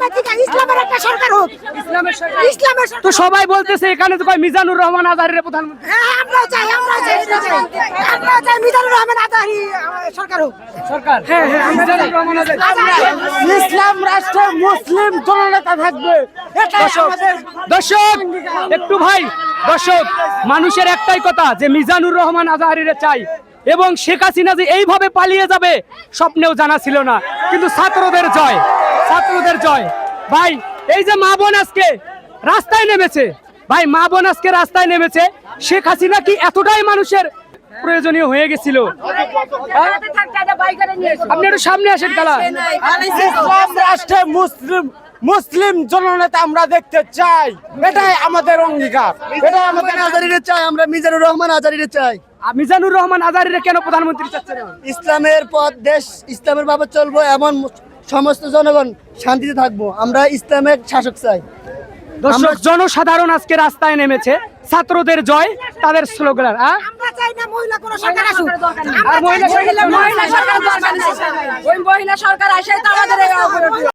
ইসলামের দিকে ইসলামের একটা সরকার হোক। ইসলামের ইসলামের তো সবাই বলতেছে এখানে তো কয় মিজানুর রহমান প্রধানমন্ত্রী। হ্যাঁ আমরাও চাই আমরাও চাই আমরাও চাই। মিজানুর রহমান আতারি সরকার হোক। সরকার? হ্যাঁ হ্যাঁ মিজানুর রহমান আজারি ইসলাম রাষ্ট্রে মুসলিম জননেতা থাকবে। দর্শক একটু ভাই দর্শক মানুষের একটাই কথা যে মিজানুর রহমান আজাহারিরে চাই। এবং শেখ হাসিনা যে এইভাবে পালিয়ে যাবে স্বপ্নেও জানা ছিল না। কিন্তু ছাত্রদের জয়। ছাত্রদের জয়। ভাই এই যে মা বোন আজকে রাস্তায় নেমেছে ভাই মা বোন আজকে রাস্তায় নেমেছে শেখ হাসিনা কি এতটাই মানুষের প্রয়োজনীয় হয়ে গেছিল? আপনি একটু সামনে আসেন কালা। ইসলাম রাষ্ট্রে মুসলিম মুসলিম জননেতা আমরা দেখতে চাই। এটাই আমাদের অঙ্গীকার। এটাই আমাদের আজারিরে চাই আমরা মিজানুর রহমান আজারিরে চাই। মিজানুর রহমান আজাহারিরে কেন প্রধানমন্ত্রী চাচ্ছেন? ইসলামের পথ দেশ ইসলামের ভাবে চলবো এমন সমস্ত জনগণ শান্তিতে থাকব। আমরা ইসলামের শাসক চাই। দর্শক জনসাধারণ আজকে রাস্তায় নেমেছে। ছাত্রদের জয় তাদের স্লোগান আমরা চাই না মহিলা কোনো সরকার আসুক। আর মহিলা সরকার- দরকার নেই। ওই মহিলা সরকার আসে তো আমাদের এই অবনতি